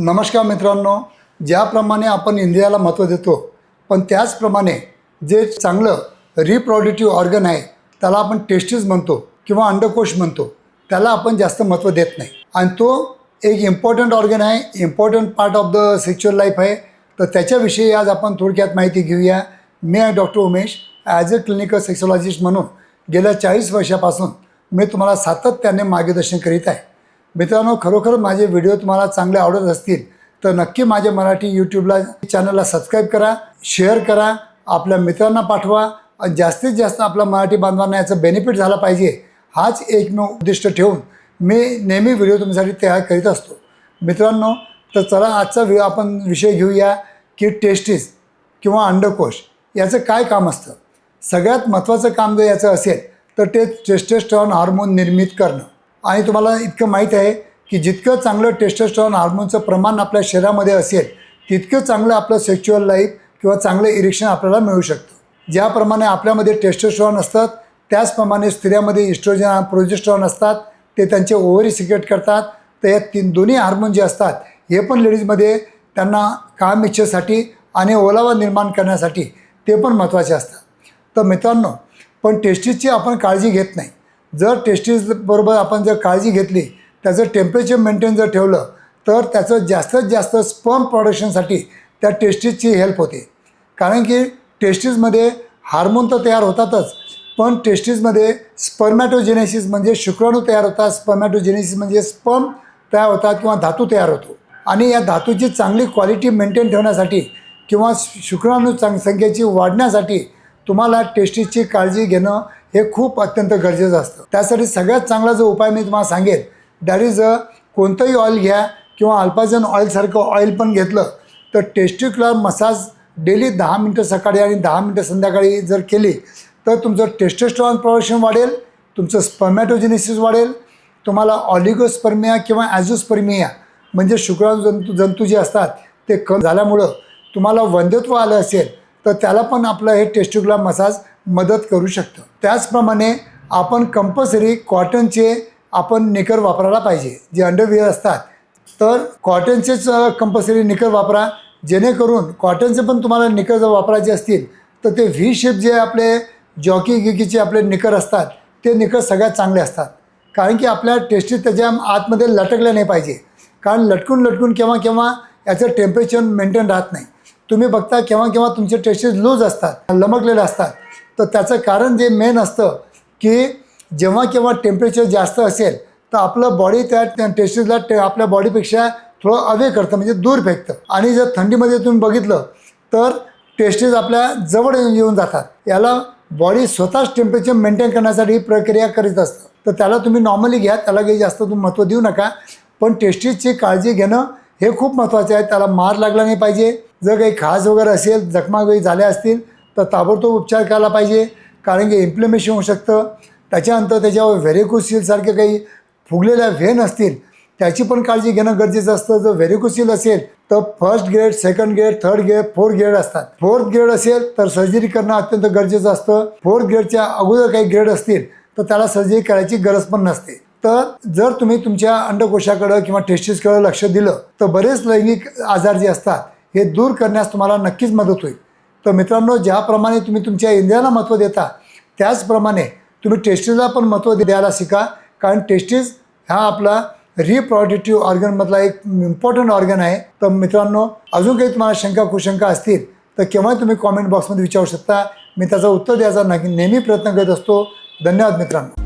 नमस्कार मित्रांनो ज्याप्रमाणे आपण इंडियाला महत्त्व देतो पण त्याचप्रमाणे जे चांगलं रिप्रोडक्टिव्ह ऑर्गन आहे त्याला आपण टेस्टीज म्हणतो किंवा अंडकोश म्हणतो त्याला आपण जास्त महत्त्व देत नाही. आणि तो एक इम्पॉर्टंट ऑर्गन आहे important part of the sexual life आहे. तर त्याच्याविषयी आज आपण थोडक्यात माहिती घेऊया. मी आहे doctor Umesh as a clinical sexologist म्हणून गेल्या चाळीस वर्षापासून मी तुम्हाला सातत्याने मार्गदर्शन करीत आहे. मित्रांनो खरोखर माझे व्हिडिओ तुम्हाला चांगले आवडत असतील तर नक्की माझ्या मराठी यूट्यूबला चॅनलला सबस्क्राईब करा शेअर करा आपल्या मित्रांना पाठवा आणि जास्तीत जास्त आपल्या मराठी बांधवांना याचं बेनिफिट झाला पाहिजे हाच एकमेव उद्दिष्ट ठेवून मी नेहमी व्हिडिओ तुमच्यासाठी तयार करीत असतो. मित्रांनो तर चला आजचा व्हिडिओ आपण विषय घेऊया की टेस्टीस किंवा अंडकोश याचं काय काम असतं. सगळ्यात महत्त्वाचं काम जर याचं असेल तर ते टेस्टेस्ट्रॉन हार्मोन निर्मित करणं. आणि तुम्हाला इतकं माहीत आहे की जितकं चांगलं टेस्टेस्ट्रॉन हार्मोनचं प्रमाण आपल्या शरीरामध्ये असेल तितकं चांगलं आपलं सेक्च्युअल लाईफ किंवा चांगलं इरेक्शन आपल्याला मिळू शकतं. ज्याप्रमाणे आपल्यामध्ये टेस्टेस्ट्रॉन असतात त्याचप्रमाणे स्त्रियामध्ये इस्ट्रोजन प्रोजेस्ट्रॉन असतात ते त्यांचे ओव्हरी सिक्रेट करतात. तर या तीन दोन्ही हार्मोन जे असतात हे पण लेडीजमध्ये त्यांना काम इच्छेसाठी आणि ओलावा निर्माण करण्यासाठी ते पण महत्त्वाचे असतात. तर मित्रांनो पण टेस्टीजची आपण काळजी घेत नाही. जर टेस्टीज बरोबर आपण जर काळजी घेतली त्याचं टेम्परेचर मेंटेन जर ठेवलं तर त्याचं जास्तीत जास्त स्पर्म प्रोडक्शनसाठी त्या टेस्टीजची हेल्प होते. कारण की टेस्टीजमध्ये हार्मोन तर तयार होतातच पण टेस्टीजमध्ये स्पर्मॅटोजेनेसिस म्हणजे शुक्राणू तयार होतात स्पर्मॅटोजेनेसिस म्हणजे स्पर्म तयार होतात किंवा धातू तयार होतो. आणि या धातूची चांगली क्वालिटी मेंटेन ठेवण्यासाठी किंवा शुक्राणू चांग संख्येची वाढण्यासाठी तुम्हाला टेस्टीजची काळजी घेणं हे खूप अत्यंत गरजेचं असतं. त्यासाठी सगळ्यात चांगला जो उपाय मी तुम्हाला सांगेन दॅट इज अ कोणतंही ऑइल घ्या किंवा अल्पाजन ऑइलसारखं ऑइल पण घेतलं तर टेस्टिक्युलर मसाज डेली दहा मिनटं सकाळी आणि दहा मिनटं संध्याकाळी जर केली तर तुमचं टेस्टेस्ट्रॉन प्रोडक्शन वाढेल तुमचं स्पर्मॅटोजेनेसिस वाढेल तुम्हाला ऑलिगोस्पर्मिया किंवा ॲझोस्पर्मिया म्हणजे शुक्राणू जंतू जंतू जे असतात ते कमी झाल्यामुळं तुम्हाला वंध्यत्व आलं असेल तर त्याला पण आपलं हे टेस्टिक्युलर मसाज मदत करू शकतं. त्याचप्रमाणे आपण कंपल्सरी कॉटनचे आपण निकर वापरायला पाहिजे. जे अंडरविअर असतात. तर कॉटनचेच कंपल्सरी निकर वापरा. जेणेकरून कॉटनचे पण तुम्हाला निकर जर वापरायचे असतील तर ते व्ही शेप जे आपले जॉकी गिकीचे आपले निकर असतात ते निकर सगळ्यात चांगले असतात. कारण की आपल्या टेस्टी त्याच्या आतमध्ये लटकल्या नाही पाहिजे. कारण लटकून लटकून केव्हा केव्हा याचं टेम्परेचर मेंटेन राहत नाही. तुम्ही बघता केव्हा केव्हा तुमचे टेस्टीज लूज असतात लमकलेले असतात. तर त्याचं कारण जे मेन असतं की जेव्हा केव्हा टेम्परेचर जास्त असेल तर आपलं बॉडी त्या टेस्टीजला टे आपल्या बॉडीपेक्षा थोडं अवे करतं म्हणजे दूर फेकतं. आणि जर थंडीमध्ये तुम्ही बघितलं तर टेस्टीज आपल्या जवळ येऊन येऊन जातात. याला बॉडी स्वतःच टेम्परेचर मेंटेन करण्यासाठी ही प्रक्रिया करीत असतं. तर त्याला तुम्ही नॉर्मली घ्या त्याला काही जास्त तुम्ही महत्त्व देऊ नका. पण टेस्टीजची काळजी घेणं हे खूप महत्त्वाचे आहे. त्याला मार लागला नाही पाहिजे. जर काही खाज वगैरे असेल जखमा काही झाल्या असतील तर ताबडतोब उपचार करायला पाहिजे. कारण की इन्फ्लेमेशन होऊ शकतं. त्याच्यानंतर त्याच्यावर व्हेरिकोसिलसारखे काही फुगलेल्या व्हेन असतील त्याची पण काळजी घेणं गरजेचं असतं. जर व्हेरिकोसिल असेल तर first grade second grade third grade fourth grade असतात. फोर्थ ग्रेड असेल तर सर्जरी करणं अत्यंत गरजेचं असतं. फोर्थ ग्रेडच्या अगोदर काही ग्रेड असतील तर त्याला सर्जरी करायची गरज पण नसते. तर जर तुम्ही तुमच्या अंडकोशाकडं किंवा टेस्टिसकडं लक्ष दिलं तर बरेच लैंगिक आजार जे असतात हे दूर करण्यास तुम्हाला नक्कीच मदत होईल. तर मित्रांनो ज्याप्रमाणे तुम्ही तुमच्या इंद्रियाला महत्त्व देता त्याचप्रमाणे तुम्ही टेस्टीजला पण महत्त्व द्यायला शिका. कारण टेस्टीज हा आपला रिप्रॉडक्टिव्ह ऑर्गनमधला एक इम्पॉर्टंट ऑर्गन आहे. तर मित्रांनो अजून काही तुम्हाला शंका कुशंका असतील तर केव्हा तुम्ही कॉमेंट बॉक्समध्ये विचारू शकता. मी त्याचं उत्तर द्यायचा नक्की नेहमी प्रयत्न करत असतो. धन्यवाद मित्रांनो.